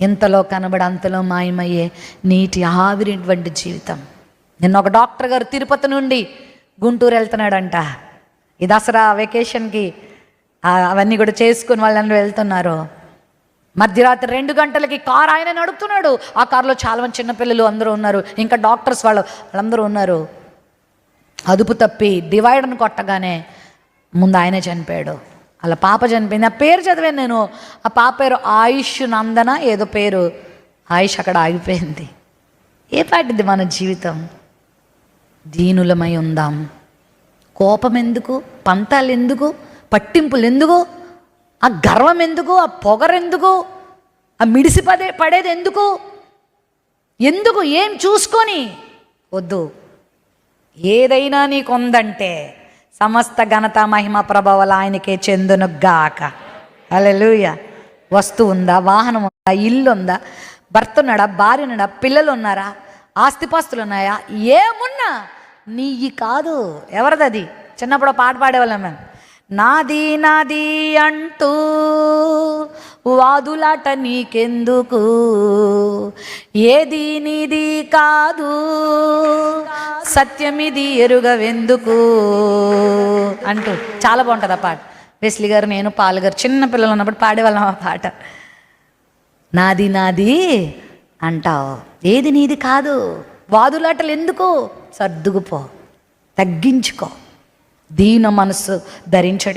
ఇంతలో కనబడి అంతలో మాయమయ్యే నీటి ఆవిరినటువంటి జీవితం. నిన్న ఒక డాక్టర్ గారు తిరుపతి నుండి గుంటూరు వెళ్తున్నాడంట. ఈ దసరా వెకేషన్కి అవన్నీ కూడా చేసుకుని వాళ్ళందరూ వెళ్తున్నారు. మధ్యరాత్రి రెండు గంటలకి కారు ఆయన నడుపుతున్నాడు ఆ కారులో చాలామంది చిన్నపిల్లలు అందరూ ఉన్నారు. ఇంకా డాక్టర్స్ వాళ్ళు వాళ్ళందరూ ఉన్నారు. అదుపు తప్పి డివైడర్ని కొట్టగానే ముందు ఆయనే చనిపోయాడు. అలా పాప చనిపోయింది. ఆ పేరు చదివాను నేను. ఆ పాప పేరు ఆయుష్ నందన ఏదో పేరు. ఆయుష్ అక్కడ ఆగిపోయింది. ఏ పాటిది మన జీవితం? దీనులమై ఉందాం. కోపం ఎందుకు పంతాలు ఎందుకు పట్టింపులు ఎందుకు ఆ గర్వం ఎందుకు ఆ పొగరెందుకు? ఆ మిడిసి పదే పడేది ఎందుకు? ఎందుకు ఏం చూసుకొని? వద్దు. ఏదైనా నీకు ఉందంటే సమస్త ఘనత మహిమ ప్రభావాలు ఆయనకే చెందునుగాక. అలెలుయ వస్తువు ఉందా? వాహనం ఉందా? ఇల్లు ఉందా? భర్త ఉన్నాడా? భార్య ఉన్నాడా? పిల్లలు ఉన్నారా? ఆస్తిపాస్తులు ఉన్నాయా? ఏమున్నా? నీయి కాదు. ఎవరిదది? చిన్నప్పుడు పాట పాడేవాళ్ళం మేము. నాది నాది అంటూ వాదులాట నీకెందుకు? ఏది నీది కాదు. సత్యమిది ఎరుగవెందుకు? అంటూ చాలా బాగుంటుంది ఆ పాట. వెస్లీ గారు నేను పాలు గారు చిన్న పిల్లలు ఉన్నప్పుడు పాడేవాళ్ళం ఆ పాట. నాది నాది అంటావు. ఏది నీది కాదు. వాదులాటలు ఎందుకు? సర్దుకుపో. తగ్గించుకో. దీన మనసు ధరించడం